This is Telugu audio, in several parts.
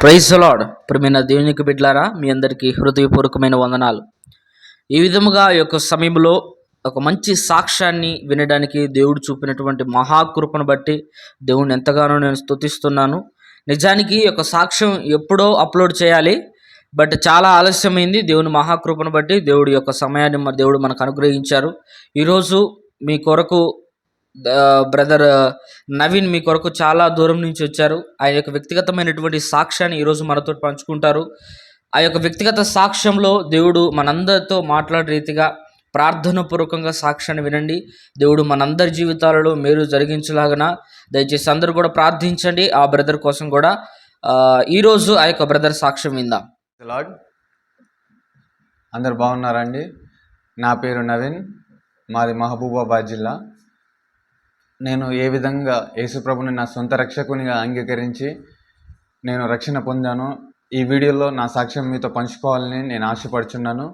ప్రైజ్ లాడ్ నా దేవునికి బిడ్లారా మీ అందరికీ హృదయపూర్వకమైన వందనాలు. ఈ విధముగా ఈ యొక్క సమయంలో ఒక మంచి సాక్ష్యాన్ని వినడానికి దేవుడు చూపినటువంటి మహాకృపను బట్టి దేవుడిని ఎంతగానో నేను స్తుతిస్తున్నాను. నిజానికి ఒక సాక్ష్యం ఎప్పుడో అప్లోడ్ చేయాలి బట్ చాలా ఆలస్యమైంది. దేవుని మహాకృపను బట్టి దేవుడి యొక్క సమయాన్ని దేవుడు మనకు అనుగ్రహించారు. ఈరోజు మీ కొరకు బ్రదర్ నవీన్ మీ కొరకు చాలా దూరం నుంచి వచ్చారు. ఆయన యొక్క వ్యక్తిగతమైనటువంటి సాక్ష్యాన్ని ఈరోజు మనతో పంచుకుంటారు. ఆ యొక్క వ్యక్తిగత సాక్ష్యంలో దేవుడు మనందరితో మాట్లాడే రీతిగా ప్రార్థనపూర్వకంగా సాక్ష్యాన్ని వినండి. దేవుడు మనందరి జీవితాలలో మేలు జరిగించలాగన దయచేసి అందరూ కూడా ప్రార్థించండి. ఆ బ్రదర్ కోసం కూడా ఈరోజు ఆ యొక్క బ్రదర్ సాక్ష్యం విందాం. లార్డ్ అందరు బాగున్నారండి నా పేరు నవీన్ మాది మహబూబాబాద్ జిల్లా. నేను ఏ విధంగా యేసుప్రభుని నా సొంత రక్షకునిగా అంగీకరించి నేను రక్షణ పొందాను ఈ వీడియోలో నా సాక్ష్యం మీతో పంచుకోవాలని నేను ఆశపడుచున్నాను.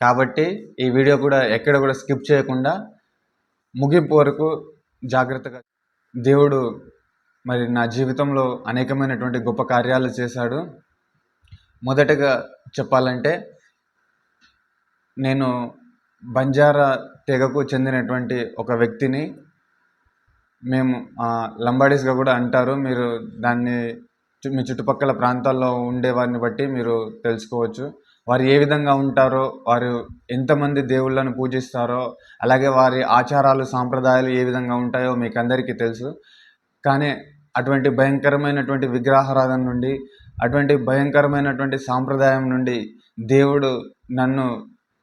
కాబట్టి ఈ వీడియో కూడా ఎక్కడ కూడా స్కిప్ చేయకుండా ముగింపు వరకు జాగ్రత్తగా దేవుడు మరి నా జీవితంలో అనేకమైనటువంటి గొప్ప కార్యాలు చేశాడు. మొదటగా చెప్పాలంటే నేను బంజారా తెగకు చెందినటువంటి ఒక వ్యక్తిని మేము లంబాడీస్గా కూడా అంటారు. మీరు దాన్ని మీ చుట్టుపక్కల ప్రాంతాల్లో ఉండే వారిని బట్టి మీరు తెలుసుకోవచ్చు. వారు ఏ విధంగా ఉంటారో వారు ఎంతమంది దేవుళ్ళను పూజిస్తారో అలాగే వారి ఆచారాలు సాంప్రదాయాలు ఏ విధంగా ఉంటాయో మీకు అందరికీ తెలుసు. కానీ అటువంటి భయంకరమైనటువంటి విగ్రహారాధన నుండి అటువంటి భయంకరమైనటువంటి సాంప్రదాయం నుండి దేవుడు నన్ను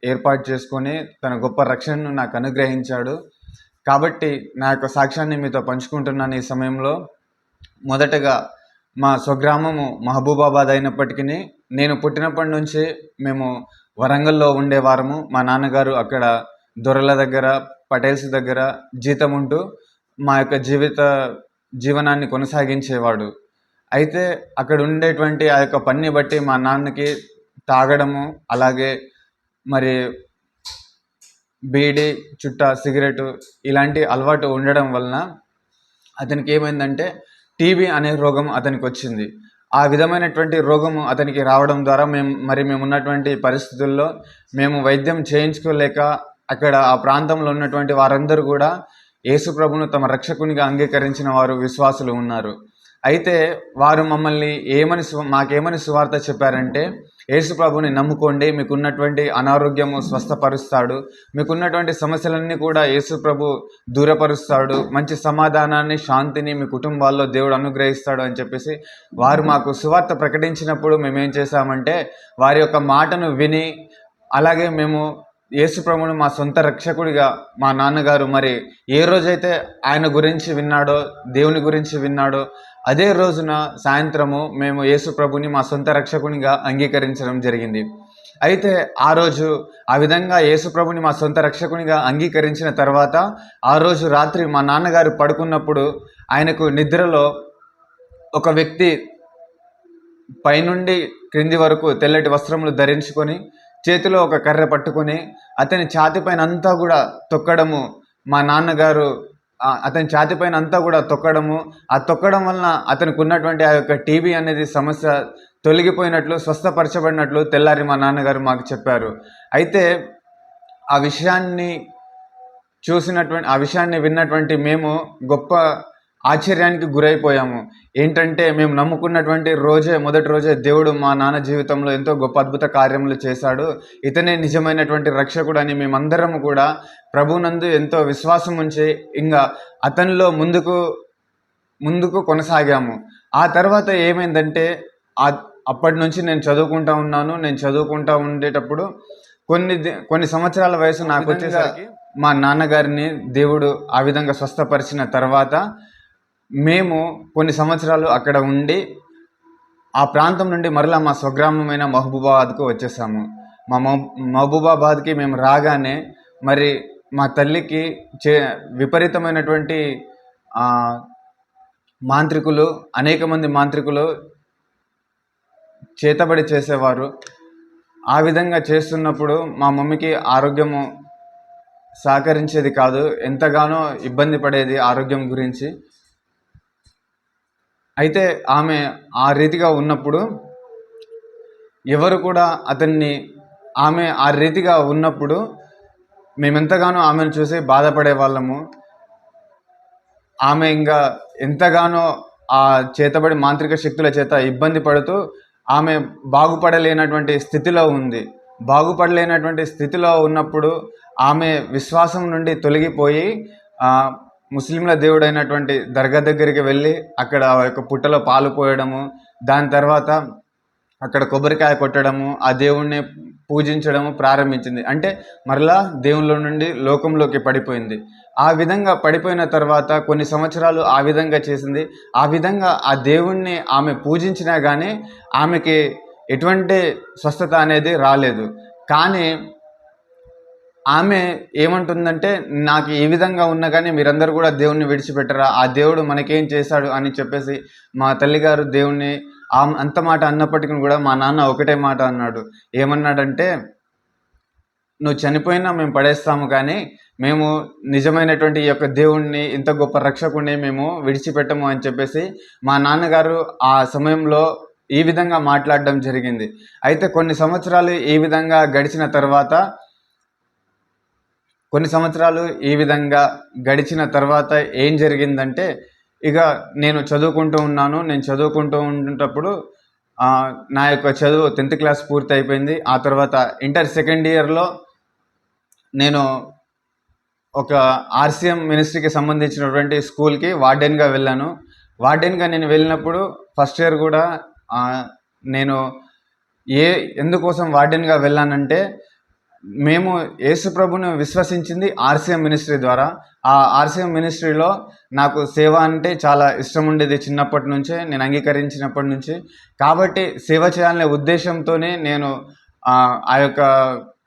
ఏర్పాటు చేసుకొని తన గొప్ప రక్షణను నాకు అనుగ్రహించాడు. కాబట్టి నా యొక్క సాక్ష్యాన్ని మీతో పంచుకుంటున్నాను ఈ సమయంలో. మొదటగా మా స్వగ్రామము మహబూబాబాద్ అయినప్పటికీ నేను పుట్టినప్పటి నుంచి మేము వరంగల్లో ఉండేవారము మా నాన్నగారు అక్కడ దొరల దగ్గర పటేల్స్ దగ్గర జీతం ఉంటూ మా యొక్క జీవిత జీవనాన్ని కొనసాగించేవాడు. అయితే అక్కడ ఉండేటువంటి ఆ యొక్క పని బట్టి మా నాన్నకి తాగడము అలాగే మరి బీడి చుట్ట సిగరెట్ ఇలాంటి అలవాటు ఉండడం వలన అతనికి ఏమైందంటే టీబీ అనే రోగం అతనికి వచ్చింది ఆ విధమైనటువంటి రోగము అతనికి రావడం ద్వారా మేము మరి మేము ఉన్నటువంటి పరిస్థితుల్లో మేము వైద్యం చేయించుకోలేక అక్కడ ఆ ప్రాంతంలో ఉన్నటువంటి వారందరూ కూడా యేసుప్రభును తమ రక్షకునిగా అంగీకరించిన వారు విశ్వాసులు ఉన్నారు. అయితే వారు మమ్మల్ని ఏమని మాకేమని సువార్త చెప్పారంటే యేసుప్రభుని నమ్ముకోండి. మీకున్నటువంటి అనారోగ్యము స్వస్థపరుస్తాడు. మీకున్నటువంటి సమస్యలన్నీ కూడా యేసుప్రభు దూరపరుస్తాడు. మంచి సమాధానాన్ని శాంతిని మీ కుటుంబాల్లో దేవుడు అనుగ్రహిస్తాడు అని చెప్పేసి వారు మాకు సువార్త ప్రకటించినప్పుడు మేమేం చేశామంటే వారి యొక్క మాటను విని అలాగే మేము యేసుప్రభుని మా సొంత రక్షకుడిగా మా నాన్నగారు మరి ఏ రోజైతే ఆయన గురించి విన్నాడో దేవుని గురించి విన్నాడో అదే రోజున సాయంత్రము మేము యేసుప్రభుని మా సొంత రక్షకునిగా అంగీకరించడం జరిగింది. అయితే ఆ రోజు ఆ విధంగా యేసుప్రభుని మా సొంత రక్షకునిగా అంగీకరించిన తర్వాత ఆ రోజు రాత్రి మా నాన్నగారు పడుకున్నప్పుడు ఆయనకు నిద్రలో ఒక వ్యక్తి పైనుండి క్రింది వరకు తెల్లటి వస్త్రములు ధరించుకొని చేతిలో ఒక కర్ర పట్టుకొని అతని ఛాతిపైన అంతా కూడా తొక్కడము మా నాన్నగారు అతని అతని ఛాతిపైన అంతా కూడా తొక్కడము. ఆ తొక్కడం వలన అతనికి ఉన్నటువంటి ఆ యొక్క టీబీ అనేది సమస్య తొలగిపోయినట్లు స్వస్థపరచబడినట్లు తెల్లారి మా నాన్నగారు మాకు చెప్పారు. అయితే ఆ విషయాన్ని చూసినటువంటి ఆ విషయాన్ని విన్నటువంటి మేము గొప్ప ఆశ్చర్యానికి గురైపోయాము. ఏంటంటే మేము నమ్ముకున్నటువంటి రోజే మొదటి రోజే దేవుడు మా నాన్న జీవితంలో ఎంతో గొప్ప అద్భుత కార్యములు చేశాడు. ఇతనే నిజమైనటువంటి రక్షకుడు అని మేమందరము కూడా ప్రభునందు ఎంతో విశ్వాసం ఉంచి ఇంకా అతనిలో ముందుకు ముందుకు కొనసాగాము. ఆ తర్వాత ఏమైందంటే ఆ అప్పటి నుంచి నేను చదువుకుంటా ఉన్నాను. నేను చదువుకుంటా ఉండేటప్పుడు కొన్ని కొన్ని సంవత్సరాల వయసు నాకు వచ్చేసరికి మా నాన్నగారిని దేవుడు ఆ విధంగా స్వస్థపరిచిన తర్వాత మేము కొన్ని సంవత్సరాలు అక్కడ ఉండి ఆ ప్రాంతం నుండి మరలా మా స్వగ్రామమైన మహబూబాబాద్కు వచ్చేసాము. మా మహబూబాబాద్కి మేము రాగానే మరి మా తల్లికి చే విపరీతమైనటువంటి మాంత్రికులు అనేక మంది మాంత్రికులు చేతబడి చేసేవారు. ఆ విధంగా చేస్తున్నప్పుడు మా మమ్మీకి ఆరోగ్యము సహకరించేది కాదు. ఎంతగానో ఇబ్బంది పడేది ఆరోగ్యం గురించి. అయితే ఆమె ఆ రీతిగా ఉన్నప్పుడు ఎవరు కూడా అతన్ని ఆమె ఆ రీతిగా ఉన్నప్పుడు మేమెంతగానో ఆమెను చూసి బాధపడే వాళ్ళము. ఆమె ఇంకా ఎంతగానో ఆ చేతబడి మాంత్రిక శక్తుల చేత ఇబ్బంది పడుతూ ఆమె బాగుపడలేనటువంటి స్థితిలో ఉంది. బాగుపడలేనటువంటి స్థితిలో ఉన్నప్పుడు ఆమె విశ్వాసం నుండి తొలగిపోయి ముస్లింల దేవుడైనటువంటి దర్గా దగ్గరికి వెళ్ళి అక్కడ ఆ యొక్క పుట్టలో పాలు పోయడము దాని తర్వాత అక్కడ కొబ్బరికాయ కొట్టడము ఆ దేవుణ్ణి పూజించడము ప్రారంభించింది. అంటే మరలా దేవుళ్ళ నుండి లోకంలోకి పడిపోయింది. ఆ విధంగా పడిపోయిన తర్వాత కొన్ని సంవత్సరాలు ఆ విధంగా చేసింది. ఆ విధంగా ఆ దేవుణ్ణి ఆమె పూజించినా కానీ ఆమెకి ఎటువంటి స్వస్థత అనేది రాలేదు. కానీ ఆమె ఏమంటుందంటే నాకు ఏ విధంగా ఉన్నా కానీ మీరందరూ కూడా దేవుణ్ణి విడిచిపెట్టరా? ఆ దేవుడు మనకేం చేశాడు? అని చెప్పేసి మా తల్లిగారు దేవుణ్ణి ఆ అంత మాట అన్నప్పటికీ కూడా మా నాన్న ఒకటే మాట అన్నాడు. ఏమన్నాడంటే నువ్వు చనిపోయినా మేము పడేస్తాము కానీ మేము నిజమైనటువంటి ఈ యొక్క దేవుణ్ణి ఇంత గొప్ప రక్షకుడిని మేము విడిచిపెట్టము అని చెప్పేసి మా నాన్నగారు ఆ సమయంలో ఈ విధంగా మాట్లాడడం జరిగింది. అయితే కొన్ని సంవత్సరాలు ఈ విధంగా గడిచిన తర్వాత కొన్ని సంవత్సరాలు ఈ విధంగా గడిచిన తర్వాత ఏం జరిగిందంటే ఇక నేను చదువుకుంటూ ఉన్నాను. నేను చదువుకుంటూ ఉండేటప్పుడు నా యొక్క చదువు టెన్త్ క్లాస్ పూర్తి అయిపోయింది ఆ తర్వాత ఇంటర్ సెకండ్ ఇయర్లో నేను ఒక ఆర్సీఎం మినిస్ట్రీకి సంబంధించినటువంటి స్కూల్కి వార్డెన్గా వెళ్ళాను. వార్డెన్గా నేను వెళ్ళినప్పుడు ఫస్ట్ ఇయర్ కూడా నేను ఏ ఎందుకోసం వార్డెన్గా వెళ్ళానంటే మేము యేసు ప్రభుని విశ్వసించింది ఆర్సీఎం మినిస్ట్రీ ద్వారా. ఆ ఆర్సీఎం మినిస్ట్రీలో నాకు సేవ అంటే చాలా ఇష్టం ఉండేది చిన్నప్పటి నుంచే నేను అంగీకరించినప్పటి నుంచి. కాబట్టి సేవ చేయాలనే ఉద్దేశంతోనే నేను ఆ, ఆ యొక్క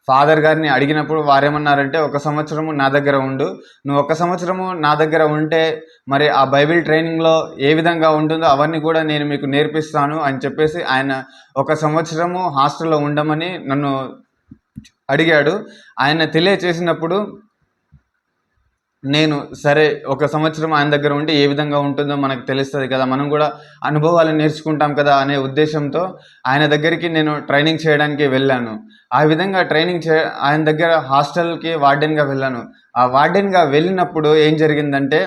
ఫాదర్ గారిని అడిగినప్పుడు వారేమన్నారంటే ఒక సంవత్సరము నా దగ్గర ఉండు. నువ్వు ఒక సంవత్సరము నా దగ్గర ఉంటే మరి ఆ బైబిల్ ట్రైనింగ్లో ఏ విధంగా ఉంటుందో అవన్నీ కూడా నేను మీకు నేర్పిస్తాను అని చెప్పేసి ఆయన ఒక సంవత్సరము హాస్టల్లో ఉండమని నన్ను అడిగాడు. ఆయన తెలియచేసినప్పుడు నేను సరే ఒక సంవత్సరం ఆయన దగ్గర ఉంటే ఏ విధంగా ఉంటుందో మనకు తెలుస్తుంది కదా మనం కూడా అనుభవాలు నేర్చుకుంటాం కదా అనే ఉద్దేశంతో ఆయన దగ్గరికి నేను ట్రైనింగ్ చేయడానికి వెళ్ళాను. ఆ విధంగా ట్రైనింగ్ చే ఆయన దగ్గర హాస్టల్కి వార్డెన్గా వెళ్ళాను. ఆ వార్డెన్గా వెళ్ళినప్పుడు ఏం జరిగిందంటే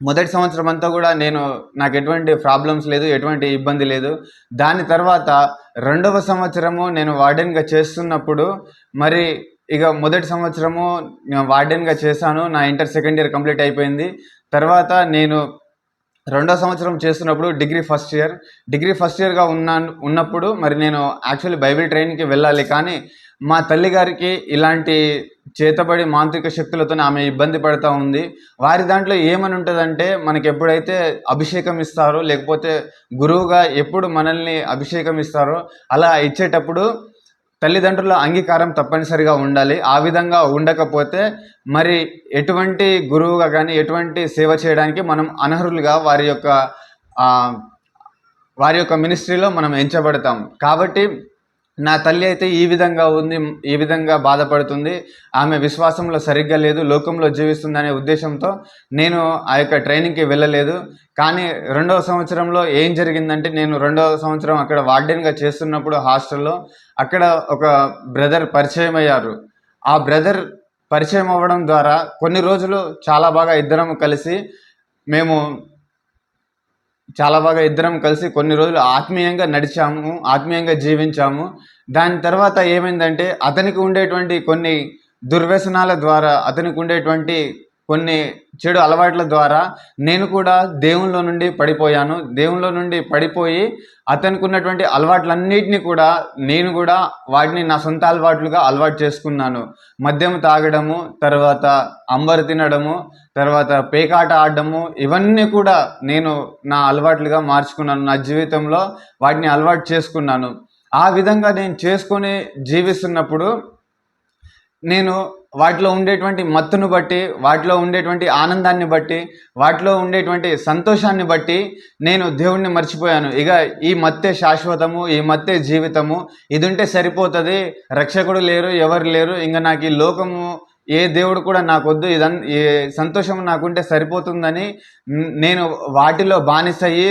మొదటి సంవత్సరం అంతా కూడా నేను నాకు ఎటువంటి ప్రాబ్లమ్స్ లేదు ఎటువంటి ఇబ్బంది లేదు. దాని తర్వాత రెండవ సంవత్సరము నేను వార్డెన్గా చేస్తున్నప్పుడు మరి ఇక మొదటి సంవత్సరము నేను వార్డెన్గా చేశాను నా ఇంటర్ సెకండ్ ఇయర్ కంప్లీట్ అయిపోయింది. తర్వాత నేను రెండో సంవత్సరం చేస్తున్నప్పుడు degree first year. Degree first ఇయర్గా ఉన్నాను ఉన్నప్పుడు మరి నేను యాక్చువల్లీ బైబిల్ ట్రైన్కి వెళ్ళాలి. కానీ మా తల్లి గారికి ఇలాంటి చేతబడి మాంత్రిక శక్తులతో ఆమె ఇబ్బంది పడుతూ ఉంది. వారి దాంట్లో ఏమని ఉంటుందంటే మనకి ఎప్పుడైతే అభిషేకం ఇస్తారో లేకపోతే గురువుగా ఎప్పుడు మనల్ని అభిషేకం ఇస్తారో అలా ఇచ్చేటప్పుడు తల్లిదండ్రుల అంగీకారం తప్పనిసరిగా ఉండాలి. ఆ విధంగా ఉండకపోతే మరి ఎటువంటి గురువుగా కానీ ఎటువంటి సేవ చేయడానికి మనం అనర్హులుగా వారి యొక్క వారి యొక్క మినిస్ట్రీలో మనం ఎంచబడతాం. కాబట్టి నా తల్లి అయితే ఈ విధంగా ఉంది ఈ విధంగా బాధపడుతుంది. ఆమె విశ్వాసంలో సరిగ్గా లేదు లోకంలో జీవిస్తుందనే ఉద్దేశంతో నేను ఆ యొక్క ట్రైనింగ్కి వెళ్ళలేదు. కానీ రెండవ సంవత్సరంలో ఏం జరిగిందంటే నేను రెండవ సంవత్సరం అక్కడ వార్డెన్గా చేస్తున్నప్పుడు హాస్టల్లో అక్కడ ఒక బ్రదర్ పరిచయం అయ్యారు ఆ బ్రదర్ పరిచయం అవ్వడం ద్వారా కొన్ని రోజులు చాలా బాగా ఇద్దరం కలిసి మేము చాలా బాగా ఇద్దరం కలిసి కొన్ని రోజులు ఆత్మీయంగా నడిచాము ఆత్మీయంగా జీవించాము. దాని తర్వాత ఏమైందంటే అతనికి ఉండేటువంటి కొన్ని దుర్వ్యసనాల ద్వారా అతనికి ఉండేటువంటి కొన్ని చెడు అలవాట్ల ద్వారా నేను కూడా దేవునిలో నుండి పడిపోయాను. దేవునిలో నుండి పడిపోయి అతనికి ఉన్నటువంటి అలవాట్లన్నిటిని కూడా నేను కూడా వాటిని నా సొంత అలవాట్లుగా అలవాటు చేసుకున్నాను. మద్యం తాగడము తర్వాత అంబరు తినడము తర్వాత పేకాట ఆడడము ఇవన్నీ కూడా నేను నా అలవాట్లుగా మార్చుకున్నాను. నా జీవితంలో వాటిని అలవాటు చేసుకున్నాను. ఆ విధంగా నేను చేసుకొని జీవిస్తున్నప్పుడు నేను వాటిలో ఉండేటువంటి మత్తును బట్టి వాటిలో ఉండేటువంటి ఆనందాన్ని బట్టి వాటిలో ఉండేటువంటి సంతోషాన్ని బట్టి నేను దేవుణ్ణి మర్చిపోయాను. ఇక ఈ మత్తే శాశ్వతము ఈ మత్తే జీవితము ఇది ఉంటే సరిపోతుంది. రక్షకుడు లేరు ఎవరు లేరు ఇంకా నాకు ఈ లోకము ఏ దేవుడు కూడా నాకు వద్దు ఇదన్ ఏ సంతోషం నాకుంటే సరిపోతుందని నేను వాటిలో బానిసయ్యి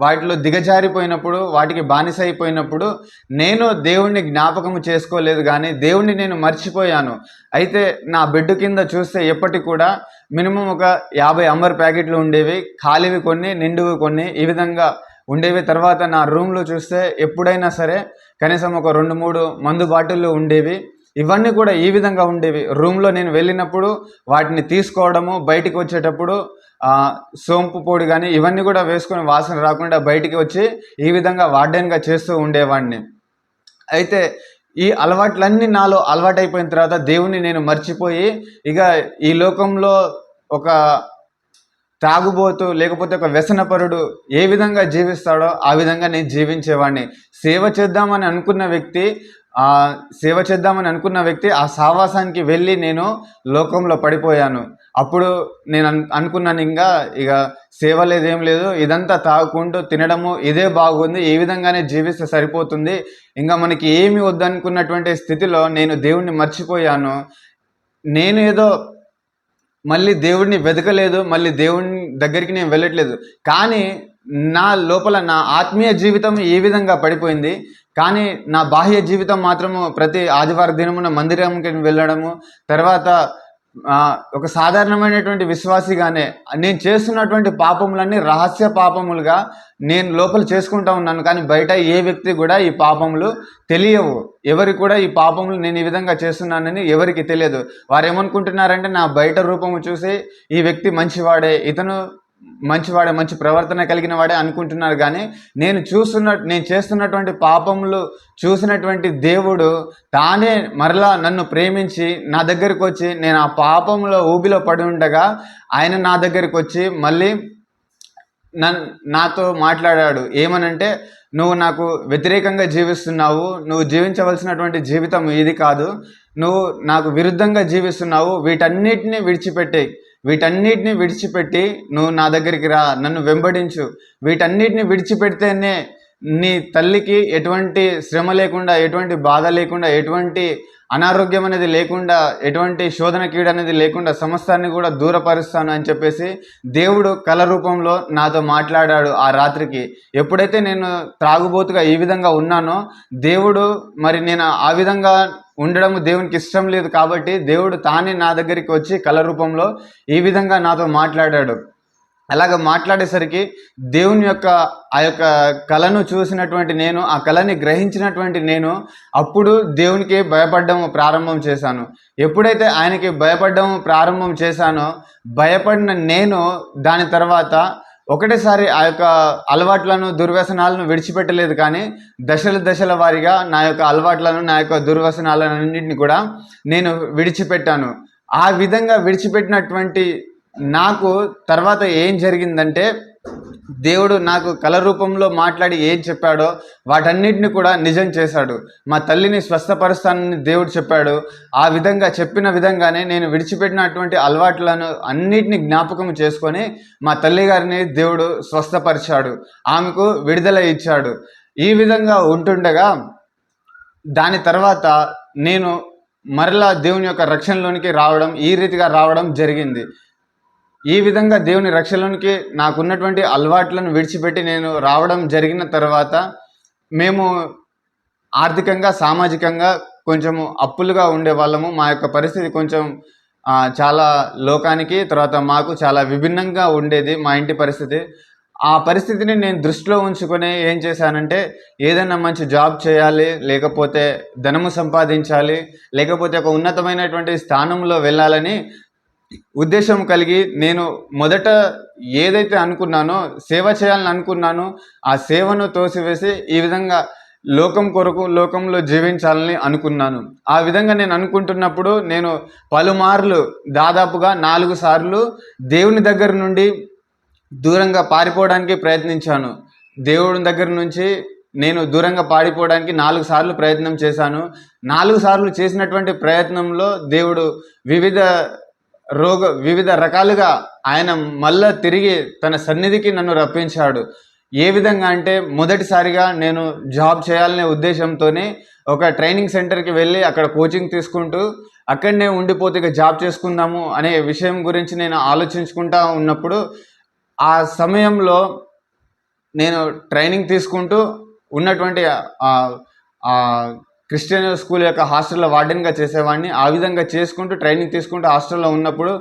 వాటిలో దిగజారిపోయినప్పుడు వాటికి బానిస అయిపోయినప్పుడు నేను దేవుణ్ణి జ్ఞాపకం చేసుకోలేదు కానీ దేవుణ్ణి నేను మర్చిపోయాను. అయితే నా బెడ్ కింద చూస్తే ఎప్పటికి కూడా మినిమం ఒక యాభై అంబర్ ప్యాకెట్లు ఉండేవి. ఖాళీవి కొన్ని నిండువి కొన్ని. ఈ విధంగా ఉండేవి. తర్వాత నా రూమ్లో చూస్తే ఎప్పుడైనా సరే కనీసం ఒక రెండు మూడు మందు బాటిళ్ళు ఉండేవి. ఇవన్నీ కూడా ఈ విధంగా ఉండేవి. రూమ్లో నేను వెళ్ళినప్పుడు వాటిని తీసుకోవడము బయటికి వచ్చేటప్పుడు సోంపు పొడి కానీ ఇవన్నీ కూడా వేసుకొని వాసన రాకుండా బయటికి వచ్చి ఈ విధంగా వార్డెన్గా చేస్తూ ఉండేవాడిని. అయితే ఈ అలవాట్లన్నీ నాలో అలవాటైపోయిన తర్వాత దేవుణ్ణి నేను మర్చిపోయి ఇక ఈ లోకంలో ఒక తాగుబోతు లేకపోతే ఒక వ్యసనపరుడు ఏ విధంగా జీవిస్తాడో ఆ విధంగా నేను జీవించేవాడిని. సేవ చేద్దామని అనుకున్న వ్యక్తి సేవ చేద్దామని అనుకున్న వ్యక్తి ఆ సావాసానికి వెళ్ళి నేను లోకంలో పడిపోయాను. అప్పుడు నేను అను అనుకున్నాను ఇంకా ఇక సేవ లేదేం లేదు ఇదంతా తాగుకుంటూ తినడము ఇదే బాగుంది ఏ విధంగానే జీవిస్తే సరిపోతుంది. ఇంకా మనకి ఏమి వద్దనుకున్నటువంటి స్థితిలో నేను దేవుణ్ణి మర్చిపోయాను. నేను ఏదో మళ్ళీ దేవుడిని వెతకలేదు మళ్ళీ దేవుని దగ్గరికి నేను వెళ్ళట్లేదు. కానీ నా లోపల నా ఆత్మీయ జీవితం ఏ విధంగా పడిపోయింది. కానీ నా బాహ్య జీవితం మాత్రము ప్రతి ఆదివారం దినమున మందిరంకి వెళ్ళడము తర్వాత ఒక సాధారణమైనటువంటి విశ్వాసిగానే నేను చేస్తున్నటువంటి పాపములన్నీ రహస్య పాపములుగా నేను లోపల చేసుకుంటా ఉన్నాను కానీ బయట ఏ వ్యక్తి కూడా ఈ పాపములు తెలియవు. ఎవరికి కూడా ఈ పాపములు నేను ఈ విధంగా చేస్తున్నానని ఎవరికి తెలియదు. వారు ఏమనుకుంటున్నారంటే నా బయట రూపము చూసి ఈ వ్యక్తి మంచివాడే ఇతను మంచివాడే మంచి ప్రవర్తన కలిగిన వాడే అనుకుంటున్నారు కానీ నేను చూస్తున్న నేను చేస్తున్నటువంటి పాపములు చూసినటువంటి దేవుడు తానే మరలా నన్ను ప్రేమించి నా దగ్గరికి వచ్చి నేను ఆ పాపంలో ఊబిలో పడి ఉండగా ఆయన నా దగ్గరికి వచ్చి మళ్ళీ నన్ నాతో మాట్లాడాడు. ఏమనంటే నువ్వు నాకు వ్యతిరేకంగా జీవిస్తున్నావు నువ్వు జీవించవలసినటువంటి జీవితం ఇది కాదు నువ్వు నాకు విరుద్ధంగా జీవిస్తున్నావు వీటన్నిటిని విడిచిపెట్టే వీటన్నిటిని విడిచిపెట్టి నువ్వు నా దగ్గరికి రా నన్ను వెంబడించు. వీటన్నిటిని విడిచిపెడితేనే నీ తల్లికి ఎటువంటి శ్రమ లేకుండా ఎటువంటి బాధ లేకుండా ఎటువంటి అనారోగ్యం అనేది లేకుండా ఎటువంటి శోధన కీడు అనేది లేకుండా సమస్తాన్ని కూడా దూరపరుస్తాను అని చెప్పేసి దేవుడు కళ రూపంలో నాతో మాట్లాడాడు ఆ రాత్రికి. ఎప్పుడైతే నేను త్రాగుబోతుగా ఈ విధంగా ఉన్నానో దేవుడు మరి నేను ఆ విధంగా ఉండడం దేవునికి ఇష్టం లేదు కాబట్టి దేవుడు తానే నా దగ్గరికి వచ్చి కళ రూపంలో ఈ విధంగా నాతో మాట్లాడాడు. అలాగ మాట్లాడేసరికి దేవుని యొక్క ఆ యొక్క కళను చూసినటువంటి నేను ఆ కళని గ్రహించినటువంటి నేను అప్పుడు దేవునికి భయపడడం ప్రారంభం చేశాను. ఎప్పుడైతే ఆయనకి భయపడడం ప్రారంభం చేశానో భయపడిన నేను దాని తర్వాత ఒకటేసారి ఆ యొక్క అలవాట్లను దుర్వ్యసనాలను విడిచిపెట్టలేదు కానీ దశల దశల వారీగా నా యొక్క అలవాట్లను నా యొక్క దుర్వ్యసనాలన్నింటిని కూడా నేను విడిచిపెట్టాను. ఆ విధంగా విడిచిపెట్టినటువంటి నాకు తర్వాత ఏం జరిగిందంటే దేవుడు నాకు కళ రూపంలో మాట్లాడి ఏం చెప్పాడో వాటన్నిటిని కూడా నిజం చేశాడు. మా తల్లిని స్వస్థపరుస్తానని దేవుడు చెప్పాడు. ఆ విధంగా చెప్పిన విధంగానే నేను విడిచిపెట్టినటువంటి అలవాట్లను అన్నిటిని జ్ఞాపకం చేసుకొని మా తల్లి గారిని దేవుడు స్వస్థపరిచాడు. ఆమెకు విడుదల ఇచ్చాడు. ఈ విధంగా ఉంటుండగా దాని తర్వాత నేను మరలా దేవుని యొక్క రక్షణలోనికి రావడం ఈ రీతిగా రావడం జరిగింది. ఈ విధంగా దేవుని రక్షణలోనికి నాకున్నటువంటి అలవాట్లను విడిచిపెట్టి నేను రావడం జరిగిన తర్వాత మేము ఆర్థికంగా సామాజికంగా కొంచెము అప్పులుగా ఉండే వాళ్ళము మా యొక్క పరిస్థితి కొంచెం చాలా లోకానికి తర్వాత మాకు చాలా విభిన్నంగా ఉండేది మా ఇంటి పరిస్థితి. ఆ పరిస్థితిని నేను దృష్టిలో ఉంచుకొని ఏం చేశానంటే ఏదైనా మంచి జాబ్ చేయాలి లేకపోతే ధనము సంపాదించాలి లేకపోతే ఒక ఉన్నతమైనటువంటి స్థానంలో వెళ్ళాలని ఉద్దేశం కలిగి నేను మొదట ఏదైతే అనుకున్నానో సేవ చేయాలని అనుకున్నానో ఆ సేవను తోసివేసి ఈ విధంగా లోకం కొరకు లోకంలో జీవించాలని అనుకున్నాను. ఆ విధంగా నేను అనుకుంటున్నప్పుడు నేను పలుమార్లు దాదాపుగా నాలుగు సార్లు దేవుని దగ్గర నుండి దూరంగా పారిపోవడానికి ప్రయత్నించాను. దేవుడి దగ్గర నుంచి నేను దూరంగా పారిపోవడానికి నాలుగు సార్లు ప్రయత్నం చేశాను. నాలుగు సార్లు చేసినటువంటి ప్రయత్నంలో దేవుడు వివిధ రోగ వివిధ రకాలుగా ఆయన మళ్ళా తిరిగి తన సన్నిధికి నన్ను రప్పించాడు. ఏ విధంగా అంటే మొదటిసారిగా నేను జాబ్ చేయాలనే ఉద్దేశంతోనే ఒక ట్రైనింగ్ సెంటర్కి వెళ్ళి అక్కడ కోచింగ్ తీసుకుంటూ అక్కడనే ఉండిపోతే ఇక జాబ్ చేసుకుందాము అనే విషయం గురించి నేను ఆలోచించుకుంటా ఉన్నప్పుడు ఆ సమయంలో నేను ట్రైనింగ్ తీసుకుంటూ ఉన్నటువంటి క్రిస్టియన్ స్కూల్ యొక్క హాస్టల్లో వార్డెన్గా చేసేవాడిని. ఆ విధంగా చేసుకుంటూ ట్రైనింగ్ తీసుకుంటూ హాస్టల్లో ఉన్నప్పుడు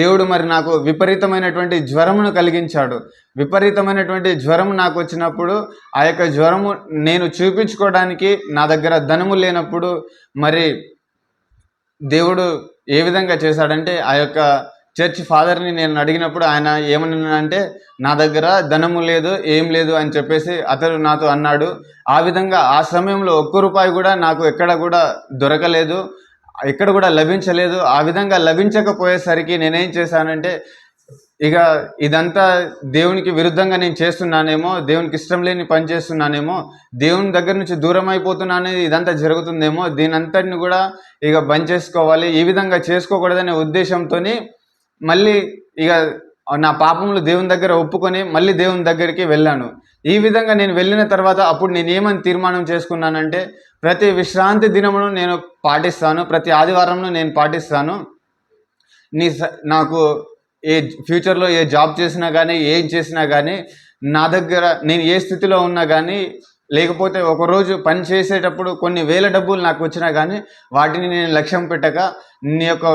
దేవుడు మరి నాకు విపరీతమైనటువంటి జ్వరమును కలిగించాడు. విపరీతమైనటువంటి జ్వరం నాకు వచ్చినప్పుడు ఆ యొక్క జ్వరము నేను చూపించుకోవడానికి నా దగ్గర ధనము లేనప్పుడు మరి దేవుడు ఏ విధంగా చేశాడంటే ఆ యొక్క చర్చ్ ఫాదర్ని నేను అడిగినప్పుడు ఆయన ఏమన్నానంటే నా దగ్గర ధనము లేదు ఏం లేదు అని చెప్పేసి అతడు నాతో అన్నాడు. ఆ విధంగా ఆ సమయంలో ఒక్క రూపాయి కూడా నాకు ఎక్కడ కూడా దొరకలేదు ఎక్కడ కూడా లభించలేదు. ఆ విధంగా లభించకపోయేసరికి నేనేం చేశానంటే ఇక ఇదంతా దేవునికి విరుద్ధంగా నేను చేస్తున్నానేమో దేవునికి ఇష్టం లేని పని చేస్తున్నానేమో దేవుని దగ్గర నుంచి దూరం అయిపోతున్నాను ఇదంతా జరుగుతుందేమో దీని అంతటిని కూడా ఇక బంద్ చేసుకోవాలి ఈ విధంగా చేసుకోకూడదనే ఉద్దేశంతో మళ్ళీ ఇక నా పాపములు దేవుని దగ్గర ఒప్పుకొని మళ్ళీ దేవుని దగ్గరికి వెళ్ళాను. ఈ విధంగా నేను వెళ్ళిన తర్వాత అప్పుడు నేను ఏమని తీర్మానం చేసుకున్నానంటే ప్రతి విశ్రాంతి దినమును నేను పాటిస్తాను ప్రతి ఆదివారంను నేను పాటిస్తాను. నీ స- నాకు ఏ ఫ్యూచర్లో ఏ జాబ్ చేసినా కానీ ఏం చేసినా కానీ నా దగ్గర నేను ఏ స్థితిలో ఉన్నా కానీ లేకపోతే ఒకరోజు పని చేసేటప్పుడు కొన్ని వేల డబ్బులు నాకు వచ్చినా కానీ వాటిని నేను లక్ష్యం పెట్టక నీ యొక్క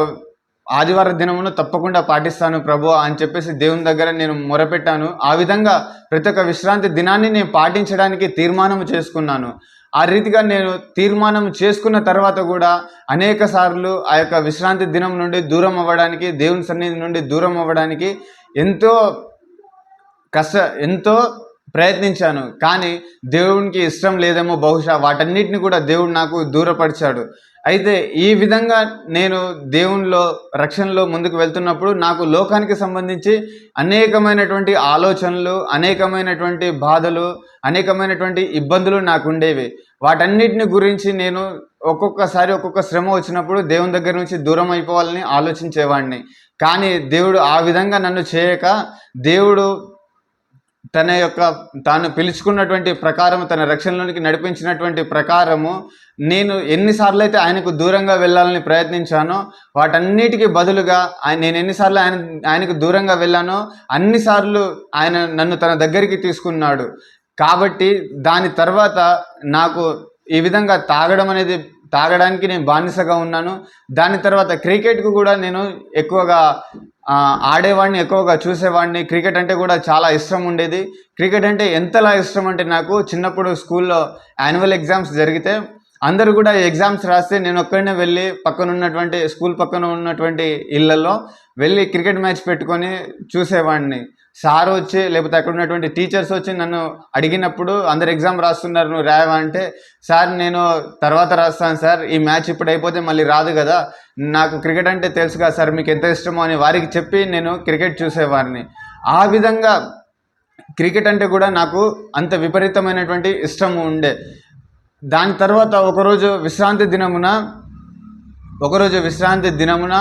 ఆదివార దినమును తప్పకుండా పాటిస్తాను ప్రభు అని చెప్పేసి దేవుని దగ్గర నేను మొరపెట్టాను. ఆ విధంగా ప్రతి ఒక్క విశ్రాంతి దినాన్ని నేను పాటించడానికి తీర్మానం చేసుకున్నాను. ఆ రీతిగా నేను తీర్మానం చేసుకున్న తర్వాత కూడా అనేక సార్లు ఆ యొక్క విశ్రాంతి దినం నుండి దూరం అవ్వడానికి దేవుని సన్నిధి నుండి దూరం అవ్వడానికి ఎంతో కష్ట ఎంతో ప్రయత్నించాను. కానీ దేవునికి ఇష్టం లేదేమో బహుశా వాటన్నిటిని కూడా దేవుడు నాకు దూరపరిచాడు. అయితే ఈ విధంగా నేను దేవునిలో రక్షణలో ముందుకు వెళ్తున్నప్పుడు నాకు లోకానికి సంబంధించి అనేకమైనటువంటి ఆలోచనలు అనేకమైనటువంటి బాధలు అనేకమైనటువంటి ఇబ్బందులు నాకు ఉండేవి. వాటన్నిటిని గురించి నేను ఒక్కొక్కసారి ఒక్కొక్క శ్రమ వచ్చినప్పుడు దేవుని దగ్గర నుంచి దూరం అయిపోవాలని ఆలోచించేవాడిని కానీ దేవుడు ఆ విధంగా నన్ను చేయక దేవుడు తన యొక్క తాను పిలుచుకున్నటువంటి ప్రకారము తన రక్షణలోనికి నడిపించినటువంటి ప్రకారము నేను ఎన్నిసార్లు అయితే ఆయనకు దూరంగా వెళ్ళాలని ప్రయత్నించానో వాటన్నిటికీ బదులుగా ఆయన నేను ఎన్నిసార్లు ఆయన ఆయనకు దూరంగా వెళ్ళానో అన్నిసార్లు ఆయన నన్ను తన దగ్గరికి తీసుకున్నాడు. కాబట్టి దాని తర్వాత నాకు ఈ విధంగా తాగడం అనేది తాగడానికి నేను బానిసగా ఉన్నాను. దాని తర్వాత క్రికెట్కు కూడా నేను ఎక్కువగా ఆడేవాడిని ఎక్కువగా చూసేవాడిని. క్రికెట్ అంటే కూడా చాలా ఇష్టం ఉండేది. క్రికెట్ అంటే ఎంతలా ఇష్టం అంటే నాకు చిన్నప్పుడు స్కూల్లో యాన్యువల్ ఎగ్జామ్స్ జరిగితే అందరూ కూడా ఎగ్జామ్స్ రాస్తే నేను ఒక్కడనే వెళ్ళి పక్కన ఉన్నటువంటి స్కూల్ పక్కన ఉన్నటువంటి ఇళ్ళలో వెళ్ళి క్రికెట్ మ్యాచ్ పెట్టుకొని చూసేవాడిని. సార్ వచ్చి లేకపోతే అక్కడ ఉన్నటువంటి టీచర్స్ వచ్చి నన్ను అడిగినప్పుడు అందరు ఎగ్జామ్ రాస్తున్నారు నువ్వు రాయవా అంటే సార్ నేను తర్వాత రాస్తాను సార్ ఈ మ్యాచ్ ఇప్పుడు అయిపోతే మళ్ళీ రాదు కదా నాకు క్రికెట్ అంటే తెలుసు కదా సార్ మీకు ఎంత ఇష్టమో అని వారికి చెప్పి నేను క్రికెట్ చూసేవారిని ఆ విధంగా క్రికెట్ అంటే కూడా నాకు అంత విపరీతమైనటువంటి ఇష్టం ఉండే. దాని తర్వాత ఒకరోజు విశ్రాంతి దినమున ఒకరోజు విశ్రాంతి దినమున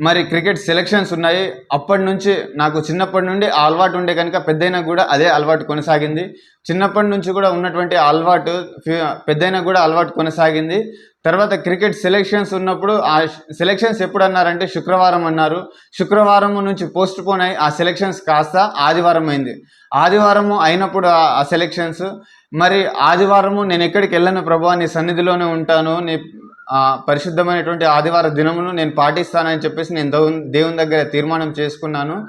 మరి క్రికెట్ సెలక్షన్స్ ఉన్నాయి. అప్పటి నుంచి నాకు చిన్నప్పటి నుండి ఆ అలవాటు ఉండే కనుక పెద్దయినా కూడా అదే అలవాటు కొనసాగింది. చిన్నప్పటి నుంచి కూడా ఉన్నటువంటి అలవాటు పెద్దయినా కూడా అలవాటు కొనసాగింది. తర్వాత క్రికెట్ సెలెక్షన్స్ ఉన్నప్పుడు ఆ సెలెక్షన్స్ ఎప్పుడు అన్నారంటే శుక్రవారం అన్నారు. శుక్రవారం నుంచి పోస్ట్ పోన్ అయి ఆ సెలెక్షన్స్ కాస్త ఆదివారం అయింది. ఆదివారము అయినప్పుడు ఆ- సెలెక్షన్స్. మరి ఆదివారము నేను ఎక్కడికి వెళ్ళను ప్రభు? నీ సన్నిధిలోనే ఉంటాను. నీ పరిశుద్ధమైనటువంటి ఆదివార దినమును నేను పాటిస్తానని చెప్పేసి నేను దేవుని దేవుని దగ్గర తీర్మానం చేసుకున్నాను.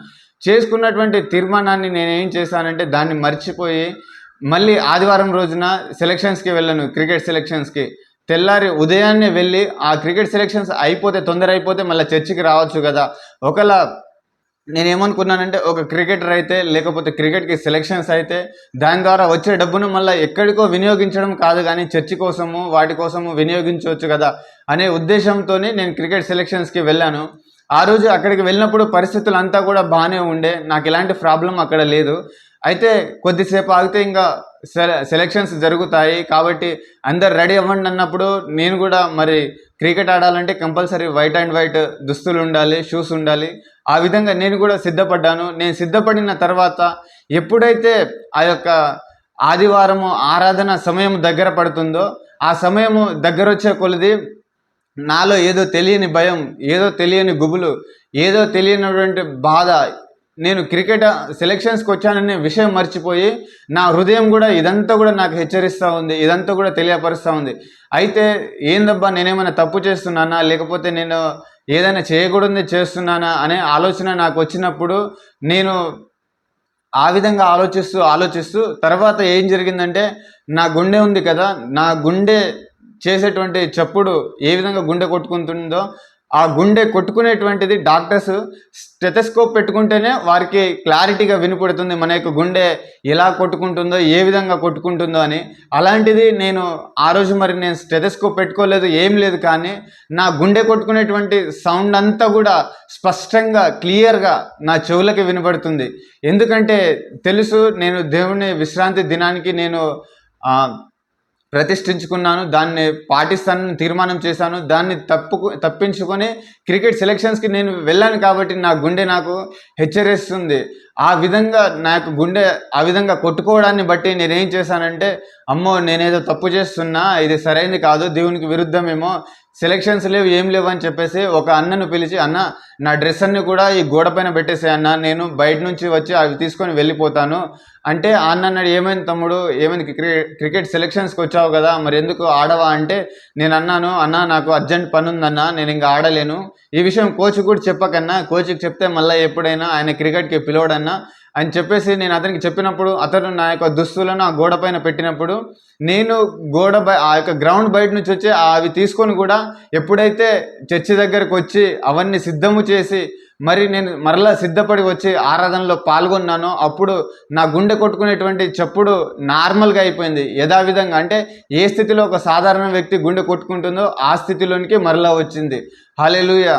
చేసుకున్నటువంటి తీర్మానాన్ని నేను ఏం చేశానంటే దాన్ని మర్చిపోయి మళ్ళీ ఆదివారం రోజున సెలక్షన్స్కి వెళ్ళాను క్రికెట్ సెలక్షన్స్కి. తెల్లారి ఉదయాన్నే వెళ్ళి ఆ క్రికెట్ సెలక్షన్స్ అయిపోతే తొందర అయిపోతే మళ్ళీ చర్చికి రావచ్చు కదా. ఒకలా నేనేమనుకున్నానంటే ఒక క్రికెటర్ అయితే లేకపోతే క్రికెట్కి సెలెక్షన్స్ అయితే దాని ద్వారా వచ్చే డబ్బును మళ్ళీ ఎక్కడికో వినియోగించడం కాదు కానీ చర్చి కోసము వాటి కోసము వినియోగించవచ్చు కదా అనే ఉద్దేశంతోనే నేను క్రికెట్ సెలెక్షన్స్కి వెళ్ళాను. ఆ రోజు అక్కడికి వెళ్ళినప్పుడు పరిస్థితులు అంతా కూడా బాగానే ఉండే. నాకు ఎలాంటి ప్రాబ్లం అక్కడ లేదు. అయితే కొద్దిసేపు ఆగితే ఇంకా సెలెక్షన్స్ జరుగుతాయి కాబట్టి అందరు రెడీ అవ్వండి అన్నప్పుడు నేను కూడా మరి క్రికెట్ ఆడాలంటే కంపల్సరీ వైట్ అండ్ వైట్ దుస్తులు ఉండాలి షూస్ ఉండాలి. ఆ విధంగా నేను కూడా సిద్ధపడ్డాను. నేను సిద్ధపడిన తర్వాత ఎప్పుడైతే ఆ యొక్క ఆదివారము ఆరాధన సమయం దగ్గర పడుతుందో ఆ సమయము దగ్గర వచ్చే కొలది నాలో ఏదో తెలియని భయం ఏదో తెలియని గుబులు ఏదో తెలియనటువంటి బాధ నేను క్రికెట్ సెలెక్షన్స్కి వచ్చాననే విషయం మర్చిపోయి నా హృదయం కూడా ఇదంతా కూడా నాకు హెచ్చరిస్తూ ఉంది ఇదంతా కూడా తెలియపరుస్తూ ఉంది. అయితే ఏందబ్బా నేనేమైనా తప్పు చేస్తున్నానా? లేకపోతే నేను ఏదైనా చేయకూడదు చేస్తున్నానా? అనే ఆలోచన నాకు వచ్చినప్పుడు నేను ఆ విధంగా ఆలోచిస్తూ ఆలోచిస్తూ తర్వాత ఏం జరిగిందంటే నా గుండె ఉంది కదా నా గుండె చేసేటువంటి చప్పుడు ఏ విధంగా గుండె కొట్టుకుంటుందో ఆ గుండె కొట్టుకునేటువంటిది డాక్టర్స్ స్టెథస్కోప్ పెట్టుకుంటేనే వారికి క్లారిటీగా వినపడుతుంది మన యొక్క గుండె ఎలా కొట్టుకుంటుందో ఏ విధంగా కొట్టుకుంటుందో అని. అలాంటిది నేను ఆ రోజు మరి నేను స్టెథస్కోప్ పెట్టుకోలేదు ఏం లేదు కానీ నా గుండె కొట్టుకునేటువంటి సౌండ్ అంతా కూడా స్పష్టంగా క్లియర్గా నా చెవులకి వినపడుతుంది. ఎందుకంటే తెలుసు నేను దేవుని విశ్రాంతి దినానికి నేను ప్రతిష్ఠించుకున్నాను దాన్ని పాటిస్తానని తీర్మానం చేశాను దాన్ని తప్పుకు తప్పించుకొని క్రికెట్ సెలెక్షన్స్కి నేను వెళ్ళాను కాబట్టి నా గుండె నాకు హెచ్చరిస్తుంది. ఆ విధంగా నాకు గుండె ఆ విధంగా కొట్టుకోవడాన్ని బట్టి నేనేం చేశానంటే అమ్మో నేనేదో తప్పు చేస్తున్నా ఇది సరైనది కాదు దేవునికి విరుద్ధమేమో సెలెక్షన్స్ లేవు ఏం లేవు అని చెప్పేసి ఒక అన్నను పిలిచి అన్న నా డ్రెస్ అన్ని కూడా ఈ గోడ పైన పెట్టేసే అన్న నేను బయట నుంచి వచ్చి అవి తీసుకొని వెళ్ళిపోతాను. అంటే ఆ అన్న అన్నాడు ఏమైంది తమ్ముడు? ఏమైంది? క్రికెట్ సెలెక్షన్స్కి వచ్చావు కదా మరి ఎందుకు ఆడవా? అంటే నేను అన్నాను అన్న నాకు అర్జెంట్ పని ఉందన్న నేను ఇంకా ఆడలేను. ఈ విషయం కోచ్ కూడా చెప్పకన్నా కోచ్కి చెప్తే మళ్ళీ ఎప్పుడైనా ఆయన క్రికెట్కి పిలవడన్నా అని చెప్పేసి నేను అతనికి చెప్పినప్పుడు అతను నా యొక్క దుస్తులను ఆ గోడ పైన పెట్టినప్పుడు నేను గోడ బయ ఆ యొక్క గ్రౌండ్ బయట నుంచి వచ్చి అవి తీసుకొని కూడా ఎప్పుడైతే చర్చి దగ్గరకు వచ్చి అవన్నీ సిద్ధము చేసి మరి నేను మరలా సిద్ధపడి వచ్చి ఆరాధనలో పాల్గొన్నానో అప్పుడు నా గుండె కొట్టుకునేటువంటి చప్పుడు నార్మల్గా అయిపోయింది. యథావిధంగా అంటే ఏ స్థితిలో ఒక సాధారణ వ్యక్తి గుండె కొట్టుకుంటుందో ఆ స్థితిలోనికి మరలా వచ్చింది. హాలేలుయా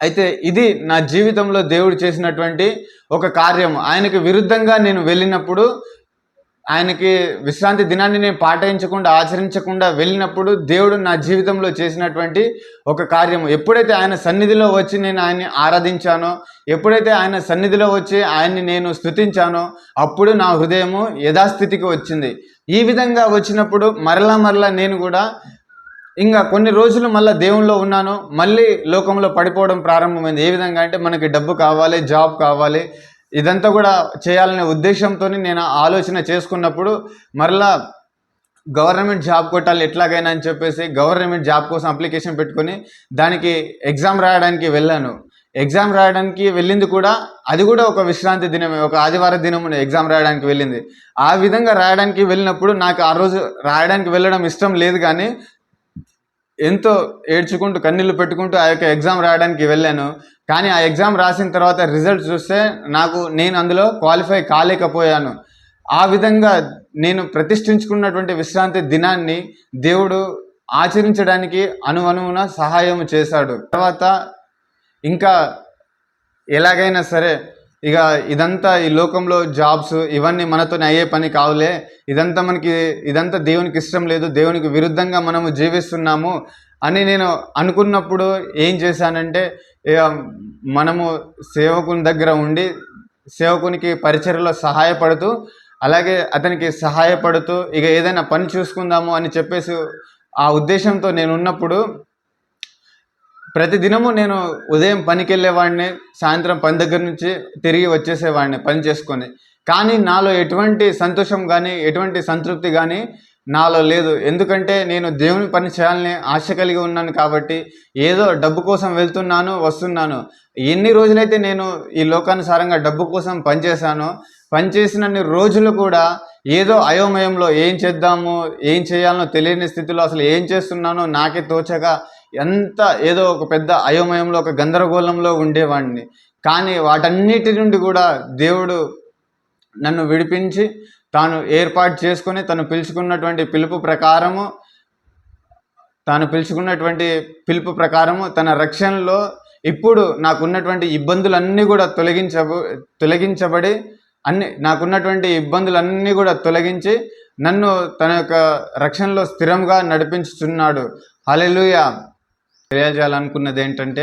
అయితే ఇది నా జీవితంలో దేవుడు చేసినటువంటి ఒక కార్యం ఆయనకి విరుద్ధంగా నేను వెళ్ళినప్పుడు ఆయనకి విశ్రాంతి దినాన్ని నేను పాటించకుండా ఆచరించకుండా వెళ్ళినప్పుడు దేవుడు నా జీవితంలో చేసినటువంటి ఒక కార్యము. ఎప్పుడైతే ఆయన సన్నిధిలో వచ్చి నేను ఆయన్ని ఆరాధించానో ఎప్పుడైతే ఆయన సన్నిధిలో వచ్చి ఆయన్ని నేను స్థుతించానో అప్పుడు నా హృదయము యథాస్థితికి వచ్చింది. ఈ విధంగా వచ్చినప్పుడు మరలా మరలా నేను కూడా ఇంకా కొన్ని రోజులు మళ్ళీ దేవుల్లో ఉన్నాను. మళ్ళీ లోకంలో పడిపోవడం ప్రారంభమైంది. ఏ విధంగా అంటే మనకి డబ్బు కావాలి జాబ్ కావాలి ఇదంతా కూడా చేయాలనే ఉద్దేశంతో నేను ఆలోచన చేసుకున్నప్పుడు మరలా గవర్నమెంట్ జాబ్ కొట్టాలి ఎట్లాగైనా అని చెప్పేసి గవర్నమెంట్ జాబ్ కోసం అప్లికేషన్ పెట్టుకొని దానికి ఎగ్జామ్ రాయడానికి వెళ్ళాను. ఎగ్జామ్ రాయడానికి వెళ్ళింది కూడా అది కూడా ఒక విశ్రాంతి దినమే ఒక ఆదివార దినం ఎగ్జామ్ రాయడానికి వెళ్ళింది. ఆ విధంగా రాయడానికి వెళ్ళినప్పుడు నాకు ఆ రోజు రాయడానికి వెళ్ళడం ఇష్టం లేదు కానీ ఎంతో ఏడ్చుకుంటూ కన్నీళ్ళు పెట్టుకుంటూ ఆ యొక్క ఎగ్జామ్ రాయడానికి వెళ్ళాను. కానీ ఆ ఎగ్జామ్ రాసిన తర్వాత రిజల్ట్ చూస్తే నాకు నేను అందులో క్వాలిఫై కాలేకపోయాను. ఆ విధంగా నేను ప్రతిష్ఠించుకున్నటువంటి విశ్రాంతి దినాన్ని దేవుడు ఆచరించడానికి అనువనువున సహాయం చేశాడు. తర్వాత ఇంకా ఎలాగైనా సరే ఇక ఇదంతా ఈ లోకంలో జాబ్స్ ఇవన్నీ మనతోనే అయ్యే పని కావులే ఇదంతా మనకి ఇదంతా దేవునికి ఇష్టం లేదు దేవునికి విరుద్ధంగా మనము జీవిస్తున్నాము అని నేను అనుకున్నప్పుడు ఏం చేశానంటే ఇక మనము సేవకుని దగ్గర ఉండి సేవకునికి పరిచయలో సహాయపడుతూ అలాగే అతనికి సహాయపడుతూ ఇక ఏదైనా పని చూసుకుందాము అని చెప్పేసి ఆ ఉద్దేశంతో నేను ఉన్నప్పుడు ప్రతిదినము నేను ఉదయం పనికి వెళ్ళేవాడిని సాయంత్రం పని దగ్గర నుంచి తిరిగి వచ్చేసేవాడిని పని చేసుకొని. కానీ నాలో ఎటువంటి సంతోషం కానీ ఎటువంటి సంతృప్తి కానీ నాలో లేదు. ఎందుకంటే నేను దేవుని పని చేయాలని ఆశ కలిగి ఉన్నాను కాబట్టి ఏదో డబ్బు కోసం వెళ్తున్నాను వస్తున్నాను. ఎన్ని రోజులైతే నేను ఈ లోకానుసారంగా డబ్బు కోసం పనిచేశానో పనిచేసినన్ని రోజులు కూడా ఏదో అయోమయంలో ఏం చేద్దాము ఏం చేయాలనో తెలియని స్థితిలో అసలు ఏం చేస్తున్నానో నాకే తోచక ఎంత ఏదో ఒక పెద్ద అయోమయంలో ఒక గందరగోళంలో ఉండేవాడిని. కానీ వాటన్నిటి నుండి కూడా దేవుడు నన్ను విడిపించి తాను ఏర్పాటు చేసుకొని తను పిలుచుకున్నటువంటి పిలుపు ప్రకారము తాను పిలుచుకున్నటువంటి పిలుపు ప్రకారము తన రక్షణలో ఇప్పుడు నాకున్నటువంటి ఇబ్బందులన్నీ కూడా తొలగించబ తొలగించబడి అన్ని నాకున్నటువంటి ఇబ్బందులన్నీ కూడా తొలగించి నన్ను తన యొక్క రక్షణలో స్థిరంగా నడిపించుచున్నాడు. హలెలుయా తెలియజేయాలనుకున్నది ఏంటంటే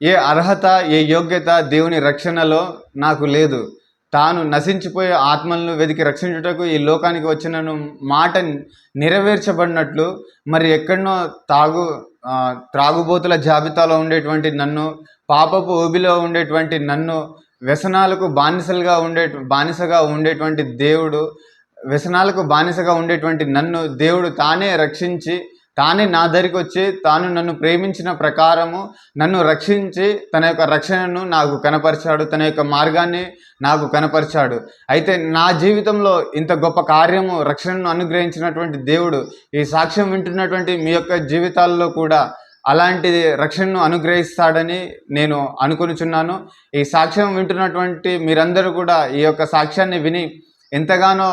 ఏ అర్హత ఏ యోగ్యత దేవుని రక్షణలో నాకు లేదు. తాను నశించిపోయే ఆత్మలను వెతికి రక్షించుటకు ఈ లోకానికి వచ్చినను మాట నెరవేర్చబడినట్లు మరి ఎక్కడనో తాగు త్రాగుబోతుల జాబితాలో ఉండేటువంటి నన్ను పాపపు ఊబిలో ఉండేటువంటి నన్ను వ్యసనాలకు బానిసలుగా ఉండే బానిసగా ఉండేటువంటి దేవుడు వ్యసనాలకు బానిసగా ఉండేటువంటి నన్ను దేవుడు తానే రక్షించి తానే నా దగ్గరికి వచ్చి తాను నన్ను ప్రేమించిన ప్రకారము నన్ను రక్షించి తన యొక్క రక్షణను నాకు కనపరిచాడు తన యొక్క మార్గాన్ని నాకు కనపరిచాడు. అయితే నా జీవితంలో ఇంత గొప్ప కార్యము రక్షణను అనుగ్రహించినటువంటి దేవుడు ఈ సాక్ష్యం వింటున్నటువంటి మీ యొక్క జీవితాల్లో కూడా అలాంటి రక్షణను అనుగ్రహిస్తాడని నేను అనుకునిచున్నాను. ఈ సాక్ష్యం వింటున్నటువంటి మీరందరూ కూడా ఈ యొక్క సాక్ష్యాన్ని విని ఎంతగానో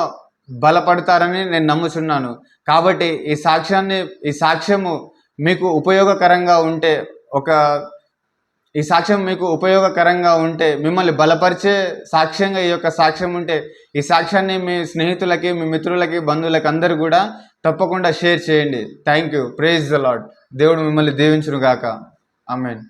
బలపడతారని నేను నమ్ముచున్నాను. కాబట్టి ఈ సాక్ష్యాన్ని ఈ సాక్ష్యము మీకు ఉపయోగకరంగా ఉంటే ఒక ఈ సాక్ష్యం మీకు ఉపయోగకరంగా ఉంటే మిమ్మల్ని బలపరిచే సాక్ష్యంగా ఈ యొక్క సాక్ష్యం ఉంటే ఈ సాక్ష్యాన్ని మీ స్నేహితులకి మీ మిత్రులకి బంధువులకి అందరు కూడా తప్పకుండా షేర్ చేయండి. Thank you. Praise the lord దేవుడు మిమ్మల్ని దీవించును గాక ఆమెన్.